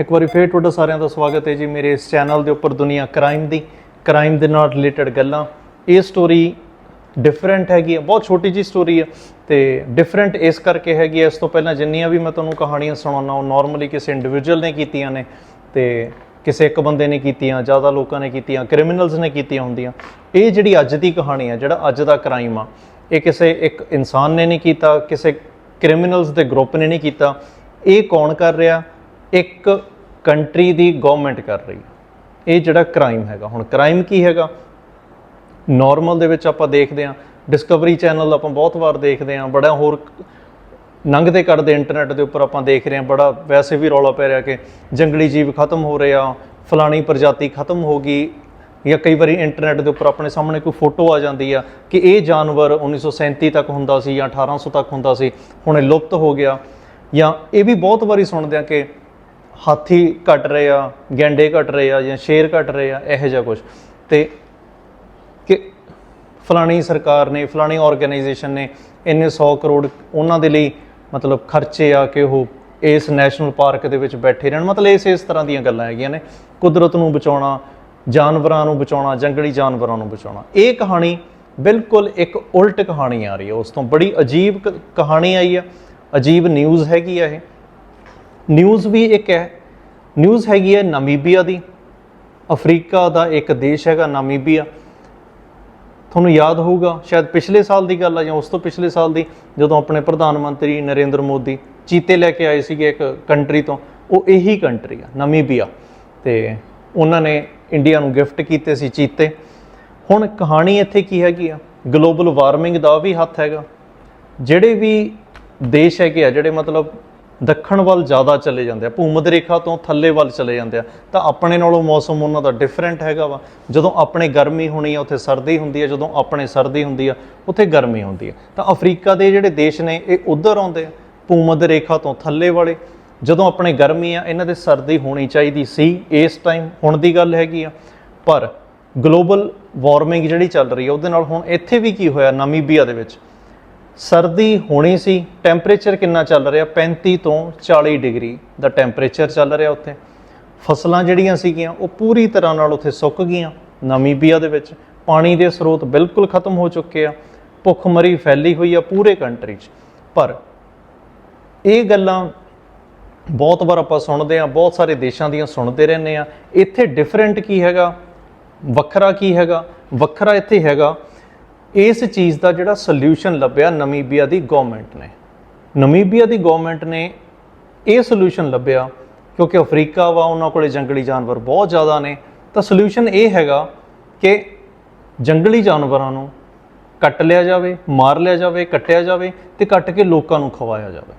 ਇੱਕ ਵਾਰੀ ਫੇਰ ਤੁਹਾਡਾ ਸਾਰਿਆਂ ਦਾ ਸਵਾਗਤ ਹੈ ਜੀ ਮੇਰੇ ਇਸ ਚੈਨਲ ਦੇ ਉੱਪਰ ਦੁਨੀਆ ਕ੍ਰਾਈਮ ਦੀ, ਕ੍ਰਾਈਮ ਦੇ ਨਾਲ ਰਿਲੇਟਡ ਗੱਲਾਂ। ਇਹ ਸਟੋਰੀ ਡਿਫਰੈਂਟ ਹੈਗੀ ਹੈ ਬਹੁਤ ਛੋਟੀ ਜੀ ਸਟੋਰੀ ਹੈ ਤੇ ਡਿਫਰੈਂਟ ਇਸ ਕਰਕੇ ਹੈਗੀ ਹੈ ਇਸ ਤੋਂ ਪਹਿਲਾਂ ਜਿੰਨੀਆਂ ਵੀ ਮੈਂ ਤੁਹਾਨੂੰ ਕਹਾਣੀਆਂ ਸੁਣਾਉਣਾ ਉਹ ਨਾਰਮਲੀ ਕਿਸੇ ਇੰਡੀਵਿਜੂਅਲ ਨੇ ਕੀਤੀਆਂ ਨੇ ਤੇ ਕਿਸੇ ਇੱਕ ਬੰਦੇ ਨੇ ਕੀਤੀਆਂ, ਜ਼ਿਆਦਾ ਲੋਕਾਂ ਨੇ ਕੀਤੀਆਂ ਕ੍ਰਿਮੀਨਲਸ ਨੇ ਕੀਤੀਆਂ ਹੁੰਦੀਆਂ। ਇਹ ਜਿਹੜੀ ਅੱਜ ਦੀ ਕਹਾਣੀ ਆ, ਜਿਹੜਾ ਅੱਜ ਦਾ ਕ੍ਰਾਈਮ ਆ, ਇਹ ਕਿਸੇ ਇੱਕ ਇਨਸਾਨ ਨੇ ਨਹੀਂ ਕੀਤਾ, ਕਿਸੇ ਕ੍ਰਿਮੀਨਲਸ ਦੇ ਗਰੁੱਪ ਨੇ ਨਹੀਂ ਕੀਤਾ। ਇਹ ਕੌਣ ਕਰ ਰਿਹਾ? ਇੱਕ ਕੰਟਰੀ ਦੀ ਗਵਰਨਮੈਂਟ ਕਰ ਰਹੀ ਹੈ। ਇਹ ਜਿਹੜਾ ਕ੍ਰਾਈਮ ਹੈਗਾ, ਹੁਣ ਕ੍ਰਾਈਮ ਕੀ ਹੈਗਾ? ਨਾਰਮਲ ਦੇ ਵਿੱਚ ਆਪਾਂ ਦੇਖਦੇ ਹਾਂ ਡਿਸਕਵਰੀ ਚੈਨਲ ਆਪਾਂ ਬਹੁਤ ਵਾਰ ਦੇਖਦੇ ਹਾਂ, ਬੜਾ ਹੋਰ ਨੰਗਦੇ ਕੱਢਦੇ ਇੰਟਰਨੈਟ ਦੇ ਉੱਪਰ ਆਪਾਂ ਦੇਖ ਰਹੇ ਹਾਂ, ਬੜਾ ਵੈਸੇ ਵੀ ਰੌਲਾ ਪੈ ਰਿਹਾ ਕਿ ਜੰਗਲੀ ਜੀਵ ਖਤਮ ਹੋ ਰਹੇ ਆ, ਫਲਾਣੀ ਪ੍ਰਜਾਤੀ ਖਤਮ ਹੋ ਗਈ, ਜਾਂ ਕਈ ਵਾਰੀ ਇੰਟਰਨੈਟ ਦੇ ਉੱਪਰ ਆਪਣੇ ਸਾਹਮਣੇ ਕੋਈ ਫੋਟੋ ਆ ਜਾਂਦੀ ਆ ਕਿ ਇਹ ਜਾਨਵਰ 1937 ਤੱਕ ਹੁੰਦਾ ਸੀ ਜਾਂ 1800 ਤੱਕ ਹੁੰਦਾ ਸੀ, ਹੁਣ ਇਹ ਲੁਪਤ ਹੋ ਗਿਆ। ਜਾਂ ਇਹ ਵੀ ਬਹੁਤ ਵਾਰੀ ਸੁਣਦੇ ਆ ਕਿ ਹਾਥੀ ਘਟ ਰਹੇ ਆ, ਗੈਂਡੇ ਘਟ ਰਹੇ ਆ ਜਾਂ ਸ਼ੇਰ ਘਟ ਰਹੇ ਆ, ਇਹੋ ਜਿਹਾ ਕੁਝ ਤੇ ਕਿ ਫਲਾਣੀ ਸਰਕਾਰ ਨੇ, ਫਲਾਣੀ ਆਰਗੇਨਾਈਜੇਸ਼ਨ ਨੇ ਇੰਨੇ 100 ਕਰੋੜ ਉਹਨਾਂ ਦੇ ਲਈ ਮਤਲਬ ਖਰਚੇ ਆ ਕਿ ਉਹ ਇਸ ਨੈਸ਼ਨਲ ਪਾਰਕ ਦੇ ਵਿੱਚ ਬੈਠੇ ਰਹਿਣ। ਮਤਲਬ ਇਸ ਇਸ ਤਰ੍ਹਾਂ ਦੀਆਂ ਗੱਲਾਂ ਹੈਗੀਆਂ ਨੇ। ਕੁਦਰਤ ਨੂੰ ਬਚਾਉਣਾ, ਜਾਨਵਰਾਂ ਨੂੰ ਬਚਾਉਣਾ, ਜੰਗਲੀ ਜਾਨਵਰਾਂ ਨੂੰ ਬਚਾਉਣਾ। ਇਹ ਕਹਾਣੀ ਬਿਲਕੁਲ ਇੱਕ ਉਲਟ ਕਹਾਣੀ ਆ ਰਹੀ ਹੈ। ਉਸ ਤੋਂ ਬੜੀ ਅਜੀਬ ਕ- ਕਹਾਣੀ ਆਈ ਆ। ਅਜੀਬ ਨਿਊਜ਼ ਹੈਗੀ ਆ ਇਹ। ਨਿਊਜ਼ ਵੀ ਇੱਕ ਹੈ। ਨਿਊਜ਼ ਹੈਗੀ ਹੈ ਨਾਮੀਬੀਆ ਦੀ। ਅਫਰੀਕਾ ਦਾ ਇੱਕ ਦੇਸ਼ ਹੈਗਾ ਨਾਮੀਬੀਆ। ਤੁਹਾਨੂੰ ਯਾਦ ਹੋਊਗਾ, ਸ਼ਾਇਦ ਪਿਛਲੇ ਸਾਲ ਦੀ ਗੱਲ ਆ ਜਾਂ ਉਸ ਤੋਂ ਪਿਛਲੇ ਸਾਲ ਦੀ, ਜਦੋਂ ਆਪਣੇ ਪ੍ਰਧਾਨ ਮੰਤਰੀ ਨਰਿੰਦਰ ਮੋਦੀ ਚੀਤੇ ਲੈ ਕੇ ਆਏ ਸੀਗੇ ਇੱਕ ਕੰਟਰੀ ਤੋਂ। ਉਹ ਇਹੀ ਕੰਟਰੀ ਆ, ਨਾਮੀਬੀਆ। ਤੇ ਉਹਨਾਂ ਨੇ ਇੰਡੀਆ ਨੂੰ ਗਿਫਟ ਕੀਤੇ ਸੀ ਚੀਤੇ। ਹੁਣ ਕਹਾਣੀ ਇੱਥੇ ਕੀ ਹੈਗੀ ਆ? ਗਲੋਬਲ ਵਾਰਮਿੰਗ ਦਾ ਵੀ ਹੱਥ ਹੈਗਾ। ਜਿਹੜੇ ਵੀ ਦੇਸ਼ ਹੈਗੇ ਆ, ਜਿਹੜੇ ਮਤਲਬ ਦੱਖਣ ਵੱਲ ਜ਼ਿਆਦਾ ਚਲੇ ਜਾਂਦੇ ਆ ਭੂਮਧ ਰੇਖਾ ਤੋਂ ਥੱਲੇ ਵੱਲ ਚਲੇ ਜਾਂਦੇ ਆ, ਤਾਂ ਆਪਣੇ ਨਾਲੋਂ ਮੌਸਮ ਉਹਨਾਂ ਦਾ ਡਿਫਰੈਂਟ ਹੈਗਾ ਵਾ। ਜਦੋਂ ਆਪਣੇ ਗਰਮੀ ਹੋਣੀ ਆ, ਉੱਥੇ ਸਰਦੀ ਹੁੰਦੀ ਆ, ਜਦੋਂ ਆਪਣੇ ਸਰਦੀ ਹੁੰਦੀ ਆ, ਉੱਥੇ ਗਰਮੀ ਹੁੰਦੀ ਆ। ਤਾਂ ਅਫਰੀਕਾ ਦੇ ਜਿਹੜੇ ਦੇਸ਼ ਨੇ, ਇਹ ਉਧਰ ਆਉਂਦੇ ਆ ਭੂਮਧ ਰੇਖਾ ਤੋਂ ਥੱਲੇ ਵਾਲੇ। ਜਦੋਂ ਆਪਣੇ ਗਰਮੀ ਆ, ਇਹਨਾਂ ਦੇ ਸਰਦੀ ਹੋਣੀ ਚਾਹੀਦੀ ਸੀ, ਇਸ ਟਾਈਮ ਹੁਣ ਦੀ ਗੱਲ ਹੈਗੀ ਆ। ਪਰ ਗਲੋਬਲ ਵਾਰਮਿੰਗ ਜਿਹੜੀ ਚੱਲ ਰਹੀ ਆ, ਉਹਦੇ ਨਾਲ ਹੁਣ ਇੱਥੇ ਵੀ ਕੀ ਹੋਇਆ, ਨਾਮੀਬੀਆ ਦੇ ਵਿੱਚ? ਸਰਦੀ ਹੋਣੀ ਸੀ ਟੈਂਪਰੇਚਰ ਕਿੰਨਾ ਚੱਲ ਰਿਹਾ? 35 ਤੋਂ 40 ਡਿਗਰੀ ਦਾ ਟੈਂਪਰੇਚਰ ਚੱਲ ਰਿਹਾ ਉੱਥੇ। ਫਸਲਾਂ ਜਿਹੜੀਆਂ ਸੀਗੀਆਂ, ਉਹ ਪੂਰੀ ਤਰ੍ਹਾਂ ਨਾਲ ਉੱਥੇ ਸੁੱਕ ਗਈਆਂ। ਨਾਮੀਬੀਆ ਦੇ ਵਿੱਚ ਪਾਣੀ ਦੇ ਸਰੋਤ ਬਿਲਕੁਲ ਖਤਮ ਹੋ ਚੁੱਕੇ ਆ। ਭੁੱਖਮਰੀ ਫੈਲੀ ਹੋਈ ਆ ਪੂਰੇ ਕੰਟਰੀ 'ਚ। ਪਰ ਇਹ ਗੱਲਾਂ ਬਹੁਤ ਵਾਰ ਆਪਾਂ ਸੁਣਦੇ ਆ, ਬਹੁਤ ਸਾਰੇ ਦੇਸ਼ਾਂ ਦੀਆਂ ਸੁਣਦੇ ਰਹਿੰਦੇ ਆ। ਇੱਥੇ ਡਿਫਰੈਂਟ ਕੀ ਹੈਗਾ? ਵੱਖਰਾ ਕੀ ਹੈਗਾ? ਵੱਖਰਾ ਇੱਥੇ ਹੈਗਾ ਇਸ ਚੀਜ਼ ਦਾ ਜਿਹੜਾ ਸੋਲੂਸ਼ਨ ਲੱਭਿਆ ਨਮੀਬੀਆ ਦੀ ਗਵਰਨਮੈਂਟ ਨੇ। ਨਮੀਬੀਆ ਦੀ ਗਵਰਨਮੈਂਟ ਨੇ ਇਹ ਸੋਲੂਸ਼ਨ ਲੱਭਿਆ ਕਿਉਂਕਿ ਅਫਰੀਕਾ ਵਾ, ਉਹਨਾਂ ਕੋਲੇ ਜੰਗਲੀ ਜਾਨਵਰ ਬਹੁਤ ਜ਼ਿਆਦਾ ਨੇ। ਤਾਂ ਸੋਲੂਸ਼ਨ ਇਹ ਹੈਗਾ ਕਿ ਜੰਗਲੀ ਜਾਨਵਰਾਂ ਨੂੰ ਕੱਟ ਲਿਆ ਜਾਵੇ, ਮਾਰ ਲਿਆ ਜਾਵੇ, ਕੱਟਿਆ ਜਾਵੇ ਤੇ ਕੱਟ ਕੇ ਲੋਕਾਂ ਨੂੰ ਖਵਾਇਆ ਜਾਵੇ।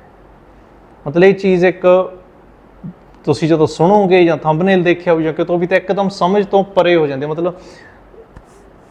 ਮਤਲਬ ਇਹ ਚੀਜ਼ ਇੱਕ ਤੁਸੀਂ ਜਦੋਂ ਸੁਣੋਗੇ ਜਾਂ ਥੰਬਨੇਲ ਦੇਖਿਆ ਹੋਵੇ ਜਾਂ ਕਿਤੋਂ ਵੀ, ਤਾਂ ਇੱਕਦਮ ਸਮਝ ਤੋਂ ਪਰੇ ਹੋ ਜਾਂਦੇ ਮਤਲਬ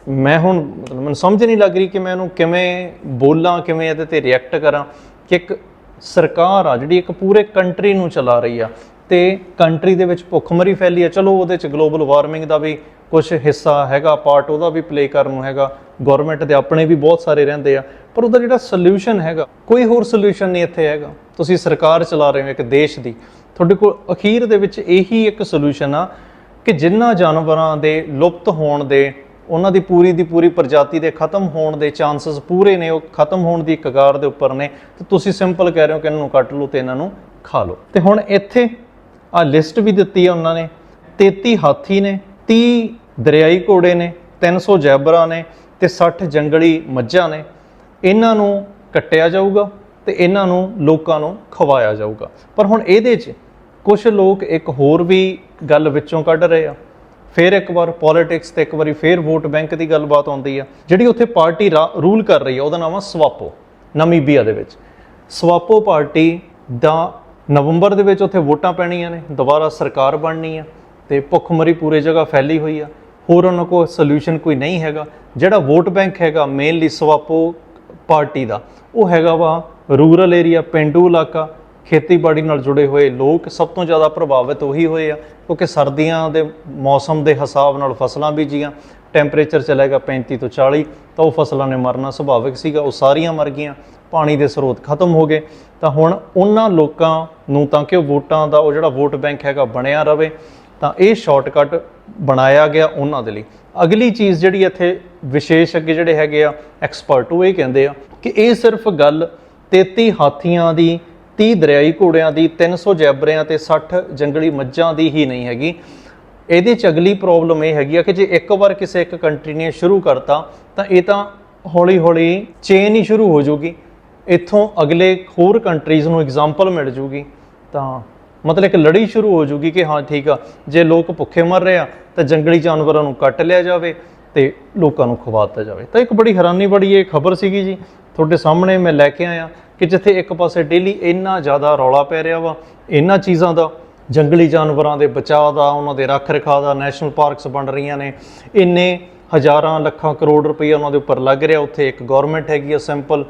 ਮੈਂ ਹੁਣ ਮਤਲਬ ਮੈਨੂੰ ਸਮਝ ਨਹੀਂ ਲੱਗ ਰਹੀ ਕਿ ਮੈਂ ਇਹਨੂੰ ਕਿਵੇਂ ਬੋਲਾਂ, ਕਿਵੇਂ ਇਹਦੇ ਤੇ ਰਿਐਕਟ ਕਰਾਂ ਕਿ ਇੱਕ ਸਰਕਾਰ ਆ ਜਿਹੜੀ ਇੱਕ ਪੂਰੇ ਕੰਟਰੀ ਨੂੰ ਚਲਾ ਰਹੀ ਆ ਤੇ ਕੰਟਰੀ ਦੇ ਵਿੱਚ ਭੁੱਖਮਰੀ ਫੈਲੀ ਆ। ਚਲੋ ਉਹਦੇ ਚ ਗਲੋਬਲ ਵਾਰਮਿੰਗ ਦਾ ਵੀ ਕੁਝ ਹਿੱਸਾ ਹੈਗਾ ਪਾਰਟ ਉਹਦਾ ਵੀ ਪਲੇ ਕਰਨ ਨੂੰ ਹੈਗਾ ਗਵਰਨਮੈਂਟ ਦੇ ਆਪਣੇ ਵੀ ਬਹੁਤ ਸਾਰੇ ਰਹਿੰਦੇ ਆ, ਪਰ ਉਹਦਾ ਜਿਹੜਾ ਸੋਲੂਸ਼ਨ ਹੈਗਾ, ਕੋਈ ਹੋਰ ਸੋਲੂਸ਼ਨ ਨਹੀਂ ਇੱਥੇ ਹੈਗਾ। ਤੁਸੀਂ ਸਰਕਾਰ ਚਲਾ ਰਹੇ ਹੋ ਇੱਕ ਦੇਸ਼ ਦੀ। ਤੁਹਾਡੇ ਕੋਲ ਅਖੀਰ ਦੇ ਵਿੱਚ ਇਹੀ ਇੱਕ ਸੋਲੂਸ਼ਨ ਆ ਕਿ ਜਿੰਨਾ ਜਾਨਵਰਾਂ ਦੇ ਲੁਪਤ ਹੋਣ ਦੇ ਉਹਨਾਂ ਦੀ ਪੂਰੀ ਦੀ ਪੂਰੀ ਪ੍ਰਜਾਤੀ ਦੇ ਖਤਮ ਹੋਣ ਦੇ ਚਾਂਸਸ ਪੂਰੇ ਨੇ, ਉਹ ਖਤਮ ਹੋਣ ਦੀ ਕਗਾਰ ਦੇ ਉੱਪਰ ਨੇ। ਤੇ ਤੁਸੀਂ ਸਿੰਪਲ ਕਹਿ ਰਹੇ ਹੋ ਕਿ ਇਹਨਾਂ ਨੂੰ ਕੱਟ ਲਓ ਤੇ ਇਹਨਾਂ ਨੂੰ ਖਾ ਲਓ। ਤੇ ਹੁਣ ਇੱਥੇ ਆ ਲਿਸਟ ਵੀ ਦਿੱਤੀ ਹੈ ਉਹਨਾਂ ਨੇ। 33 ਹਾਥੀ ਨੇ 30 ਦਰਿਆਈ ਘੋੜੇ ਨੇ 300 ਜੈਬਰਾ ਨੇ ਤੇ 60 ਜੰਗਲੀ ਮੱਝਾਂ ਨੇ। ਇਹਨਾਂ ਨੂੰ ਕੱਟਿਆ ਜਾਊਗਾ ਤੇ ਇਹਨਾਂ ਨੂੰ ਲੋਕਾਂ ਨੂੰ ਖਵਾਇਆ ਜਾਊਗਾ। ਪਰ ਹੁਣ ਇਹਦੇ 'ਚ ਕੁਝ ਲੋਕ ਇੱਕ ਹੋਰ ਵੀ ਗੱਲ ਵਿੱਚੋਂ ਕੱਢ ਰਹੇ ਆ। ਫਿਰ ਇੱਕ ਵਾਰ ਪੋਲਿਟਿਕਸ ਤੇ ਇੱਕ ਵਾਰੀ ਫਿਰ ਵੋਟ ਬੈਂਕ ਦੀ ਗੱਲਬਾਤ ਆਉਂਦੀ ਆ। ਜਿਹੜੀ ਉੱਥੇ ਪਾਰਟੀ ਰੂਲ ਕਰ ਰਹੀ ਆ, ਉਹਦਾ ਨਾਮ ਆ ਸਵਾਪੋ, ਨਮੀਬੀਆ ਦੇ ਵਿੱਚ। ਸਵਾਪੋ ਪਾਰਟੀ ਦਾ ਨਵੰਬਰ ਦੇ ਵਿੱਚ ਉੱਥੇ ਵੋਟਾਂ ਪੈਣੀਆਂ ਨੇ, ਦੁਬਾਰਾ ਸਰਕਾਰ ਬਣਨੀ ਆ ਤੇ ਭੁੱਖਮਰੀ ਪੂਰੇ ਜਗ੍ਹਾ ਫੈਲੀ ਹੋਈ ਆ। ਹੋਰ ਉਹਨਾਂ ਕੋਲ ਸੋਲੂਸ਼ਨ ਕੋਈ ਨਹੀਂ ਹੈਗਾ। ਜਿਹੜਾ ਵੋਟ ਬੈਂਕ ਹੈਗਾ ਮੇਨਲੀ ਸਵਾਪੋ ਪਾਰਟੀ ਦਾ, ਉਹ ਹੈਗਾ ਵਾ ਰੂਰਲ ਏਰੀਆ, ਪਿੰਡੂ ਇਲਾਕਾ ਖੇਤੀਬਾੜੀ ਨਾਲ ਜੁੜੇ ਹੋਏ ਲੋਕ ਸਭ ਤੋਂ ਜ਼ਿਆਦਾ ਪ੍ਰਭਾਵਿਤ ਉਹੀ ਹੋਏ ਆ, ਕਿਉਂਕਿ ਸਰਦੀਆਂ ਦੇ ਮੌਸਮ ਦੇ ਹਿਸਾਬ ਨਾਲ ਫਸਲਾਂ ਬੀਜੀਆਂ, ਟੈਂਪਰੇਚਰ ਚਲੇਗਾ 35 ਤੋਂ 40 ਤਾਂ ਉਹ ਫਸਲਾਂ ਨੇ ਮਰਨਾ ਸੁਭਾਵਿਕ ਸੀਗਾ, ਉਹ ਸਾਰੀਆਂ ਮਰ ਗਈਆਂ, ਪਾਣੀ ਦੇ ਸਰੋਤ ਖਤਮ ਹੋ ਗਏ। ਤਾਂ ਹੁਣ ਉਹਨਾਂ ਲੋਕਾਂ ਨੂੰ ਤਾਂ ਕਿ ਉਹ ਵੋਟਾਂ ਦਾ ਉਹ ਜਿਹੜਾ ਵੋਟ ਬੈਂਕ ਹੈਗਾ ਬਣਿਆ ਰਵੇ, ਤਾਂ ਇਹ ਸ਼ਾਰਟਕਟ ਬਣਾਇਆ ਗਿਆ ਉਹਨਾਂ ਦੇ ਲਈ। ਅਗਲੀ ਚੀਜ਼ ਜਿਹੜੀ ਇੱਥੇ ਵਿਸ਼ੇਸ਼ ਅੱਗੇ ਜਿਹੜੇ ਹੈਗੇ ਆ ਐਕਸਪਰਟ ਉਹ ਇਹ ਕਹਿੰਦੇ ਆ ਕਿ ਇਹ ਸਿਰਫ ਗੱਲ 33 ਹਾਥੀਆਂ ਦੀ 30 ਦਰਿਆਈ ਘੋੜਿਆਂ ਦੀ 300 ਜੈਬਰਿਆਂ ਤੇ 60 ਜੰਗਲੀ ਮੱਝਾਂ ਦੀ ਹੀ ਨਹੀਂ ਹੈਗੀ। ਇਹਦੇ ਚ ਅਗਲੀ ਪ੍ਰੋਬਲਮ ਇਹ ਹੈਗੀ ਆ ਕਿ ਜੇ ਇੱਕ ਵਾਰ ਕਿਸੇ ਇੱਕ ਕੰਟਰੀ ਨੇ ਸ਼ੁਰੂ ਕਰਤਾ, ਤਾਂ ਇਹ ਤਾਂ ਹੌਲੀ ਹੌਲੀ ਚੇਨ ਹੀ ਸ਼ੁਰੂ ਹੋ ਜਾਊਗੀ। ਇੱਥੋਂ ਅਗਲੇ ਹੋਰ ਕੰਟਰੀਜ਼ ਨੂੰ ਐਗਜ਼ਾਮਪਲ ਮਿਲ ਜੂਗੀ। ਤਾਂ ਮਤਲਬ ਇੱਕ ਲੜੀ ਸ਼ੁਰੂ ਹੋ ਜੂਗੀ ਕਿ ਹਾਂ, ਠੀਕ ਆ, ਜੇ ਲੋਕ ਭੁੱਖੇ ਮਰ ਰਹੇ ਆ, ਤਾਂ ਜੰਗਲੀ ਜਾਨਵਰਾਂ ਨੂੰ ਕੱਟ ਲਿਆ ਜਾਵੇ ਤੇ ਲੋਕਾਂ ਨੂੰ ਖਵਾ ਦਿੱਤਾ ਜਾਵੇ। ਤਾਂ ਇੱਕ ਬੜੀ ਹੈਰਾਨੀ ਬੜੀ ਇਹ ਖਬਰ ਸੀਗੀ ਜੀ। ਤੁਹਾਡੇ ਸਾਹਮਣੇ ਮੈਂ ਲੈ ਕੇ ਆਇਆ। ਕਿ ਜਿੱਥੇ ਇੱਕ ਪਾਸੇ ਡੇਲੀ ਇੰਨਾ ਜ਼ਿਆਦਾ ਰੌਲਾ ਪੈ ਰਿਹਾ ਵਾ, ਇਹਨਾਂ ਚੀਜ਼ਾਂ ਦਾ, ਜੰਗਲੀ ਜਾਨਵਰਾਂ ਦੇ ਬਚਾਅ ਦਾ, ਉਹਨਾਂ ਦੇ ਰੱਖ ਰਖਾਅ ਦਾ ਨੈਸ਼ਨਲ ਪਾਰਕਸ ਬਣ ਰਹੀਆਂ ਨੇ, ਇੰਨੇ ਹਜ਼ਾਰਾਂ, ਲੱਖਾਂ, ਕਰੋੜ ਰੁਪਈਆ ਉਹਨਾਂ ਦੇ ਉੱਪਰ ਲੱਗ ਰਿਹਾ, ਉੱਥੇ ਇੱਕ ਗਵਰਨਮੈਂਟ ਹੈਗੀ ਆ ਸਿੰਪਲ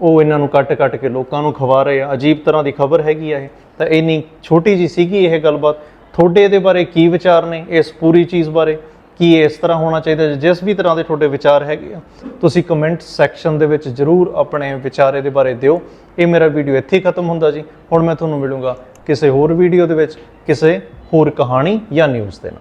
ਉਹ ਇਹਨਾਂ ਨੂੰ ਕੱਟ ਕੱਟ ਕੇ ਲੋਕਾਂ ਨੂੰ ਖਵਾ ਰਹੇ ਆ, ਅਜੀਬ ਤਰ੍ਹਾਂ ਦੀ ਖਬਰ ਹੈਗੀ ਆ ਇਹ। ਤਾਂ ਇੰਨੀ ਛੋਟੀ ਜੀ ਸੀਗੀ ਇਹ ਗੱਲਬਾਤ, ਤੁਹਾਡੇ ਇਹਦੇ ਬਾਰੇ ਕੀ ਵਿਚਾਰ ਨੇ, ਇਸ ਪੂਰੀ ਚੀਜ਼ ਬਾਰੇ? ਕੀ ਇਸ ਤਰ੍ਹਾਂ ਹੋਣਾ ਚਾਹੀਦਾ ਜਿਸ ਵੀ ਤਰ੍ਹਾਂ ਦੇ ਤੁਹਾਡੇ ਵਿਚਾਰ ਹੈਗੇ ਆ, ਤੁਸੀਂ ਕਮੈਂਟ ਸੈਕਸ਼ਨ ਦੇ ਵਿੱਚ ਜਰੂਰ ਆਪਣੇ ਵਿਚਾਰ ਇਹਦੇ ਬਾਰੇ ਦਿਓ। ਇਹ ਮੇਰਾ ਵੀਡੀਓ ਇੱਥੇ ਹੀ ਖਤਮ ਹੁੰਦਾ ਜੀ। ਹੁਣ ਮੈਂ ਤੁਹਾਨੂੰ ਮਿਲੂੰਗਾ ਕਿਸੇ ਹੋਰ ਵੀਡੀਓ ਦੇ ਵਿੱਚ, ਕਿਸੇ ਹੋਰ ਕਹਾਣੀ ਜਾਂ ਨਿਊਜ਼ ਦੇ ਨਾਲ।